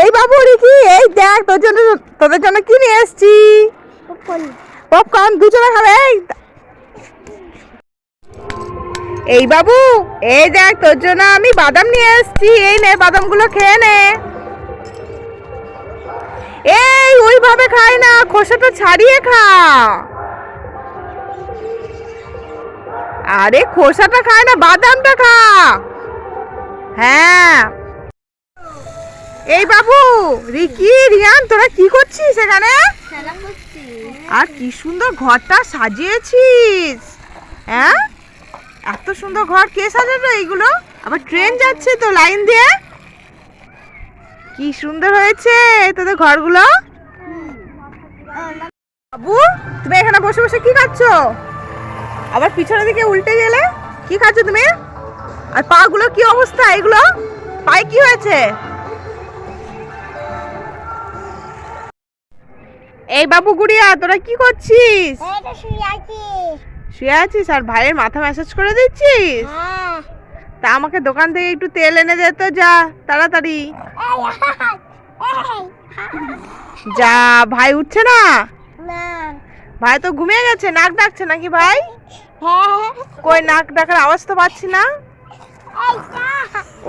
এই বাবু রিকি এই দেখ তোর জন্য তোদের জন্য কি নিয়ে এসেছি? পপকর্ন। দুজনে খাবে এই। এই বাবু এই দেখ তোর জন্য আমি বাদাম নিয়ে এসেছি এই নে বাদামগুলো খেয়ে নে। এই ওইভাবে খাই না খোসাটা ছাড়িয়ে খা। আরে খোসাটা খায় না বাদামটা খা। হ্যাঁ। এই বাবু রিকি রিয়ান তোরা কি করছিস এখানে? আর কি সুন্দর ঘরটা সাজিয়েছিস হ্যাঁ? এত সুন্দর ঘর কে সাজালো এইগুলো? আবার ট্রেন যাচ্ছে তো লাইন দিয়ে। কি সুন্দর হয়েছে তোদের ঘরগুলো। বাবু তুমি এখানে বসে বসে কি খাচ্ছ? আবার পিছনের দিকে উল্টে গেলে কি খাচ্ছ তুমি? আর পা গুলো কি অবস্থা এগুলো? পায়ে কি হয়েছে? এই বাবু গুড়িয়া তোরা কি করছিস? শুয়ে আছিস? আর ভাইয়ের মাথা ম্যাসাজ করে দিচ্ছিস? হ্যাঁ। তা আমাকে দোকান থেকে একটু তেল এনে দে তো যা তাড়াতাড়ি। যা ভাই উঠছে না? না। ভাই তো ঘুমিয়ে গেছে নাক ডাকছে নাকি ভাই? হ্যাঁ। কই নাক ডাকার আওয়াজ তো পাচ্ছি না?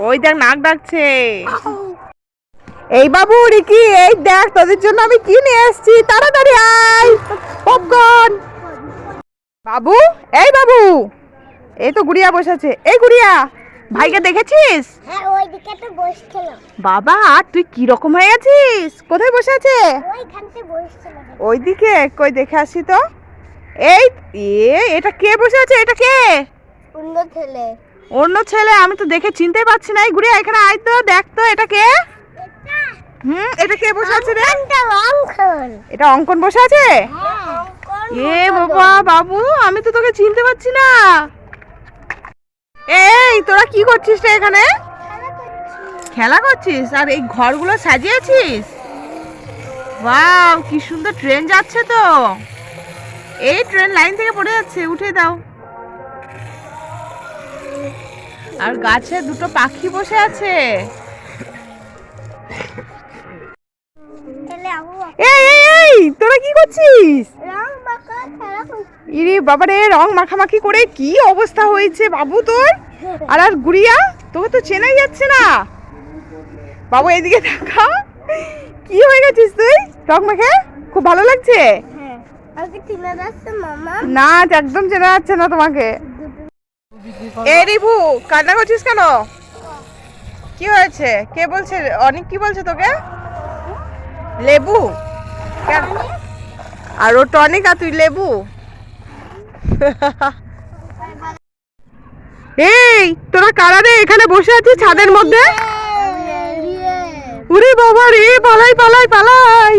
ওই দেখ নাক ডাকছে। এই বাবু রিকি এই দেখ তোদের জন্য আমি কি নিয়ে এসেছি। তাড়াতাড়ি আয়। পপকর্ন বাবু এই বাবু এই তো গুড়িয়া বসেছে। এই গুড়িয়া ভাইকে দেখেছিস? হ্যাঁ ওইদিকে তো বসছিল। বাবা তুই কি রকম হয়ে গেছিস? কোথায় বসে আছে? ওইখানতে বসছিল। ওইদিকে কই দেখে আসি তো। এই এ এটা কে বসে আছে? এটা কে? অন্য ছেলে। অন্য ছেলে আমি তো দেখে চিনতে পারছি না। এই গুড়িয়া এখানে আয় তো দেখ তো এটা কে? হুম এটা কে বসে আছে রে? এটা অঙ্কন। এটা অঙ্কন বসে আছে? এ বাবা বাবু আমি তো তোকে চিনতে পারছি না। এই তোরা কি করছিস রে এখানে? খেলা করছিস? আর এই ঘরগুলো সাজিয়েছিস? ওয়াও কি সুন্দর ট্রেন যাচ্ছে তো। এই ট্রেন লাইন থেকে পড়ে যাচ্ছে উঠে দাও। আর গাছে দুটো পাখি বসে আছে। কি করছিস? ইরে বাবারে রং মাখামাখি করে কি অবস্থা হয়েছে বাবু তোর? আর আর গুড়িয়া তোকে তো চেনাই যাচ্ছে না। বাবু এদিকে দেখা। কি হয়ে গেছিস তুই? রং মাখে? খুব ভালো লাগছে? হ্যাঁ। না একদম চেনা যাচ্ছে না তোমাকে। এই রিভু কান্না করছিস কেন? কি হয়েছে? কে বলছে? অনেক কি বলছে তোকে? লেবু? কেন? আর ও টনিক আর তুই লেবু? এই তোরা কারা রে এখানে বসে আছিস ছাদের মধ্যে? উরে বাবা রে পালাই পালাই পালাই।